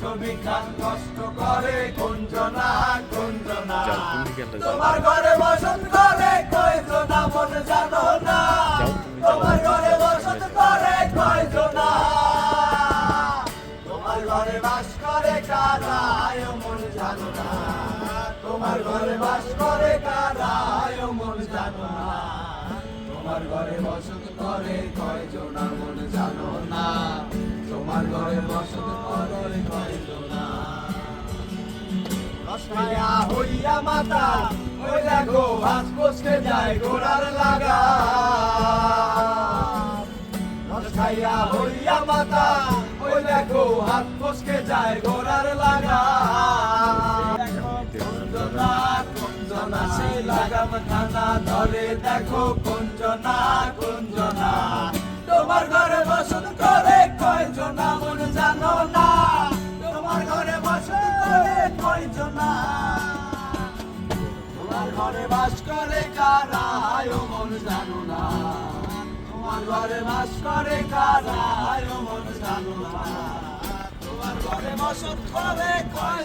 ছবি খান কষ্ট করে গেলে যাও। তোমার ঘরে বসত করে কয়জনা মন জানো না। তোমার ঘরে বসত করে কয়জনা। তোমার ঘরে বাস করে কারা আয় মন জানো না। তোমার ঘরে বাস করে কারা আয় মন জানো না। তোমার ঘরে বসত করে কয়জনা। বসত রসমায়া মাতা ওই দেখো কষতে যায় ঘোড়ার লাগা। রসখাইয়া হইয়া মাতা ওই দেখো হাত ধরে, দেখো কুঞ্জনা কুঞ্জনা। কয়জনা তোমার ঘরে বাস করে কারায় মন জানো না। তোমার ঘরে বাস করে কারায় মন জানো না। তোমার ঘরে বসত করে কয়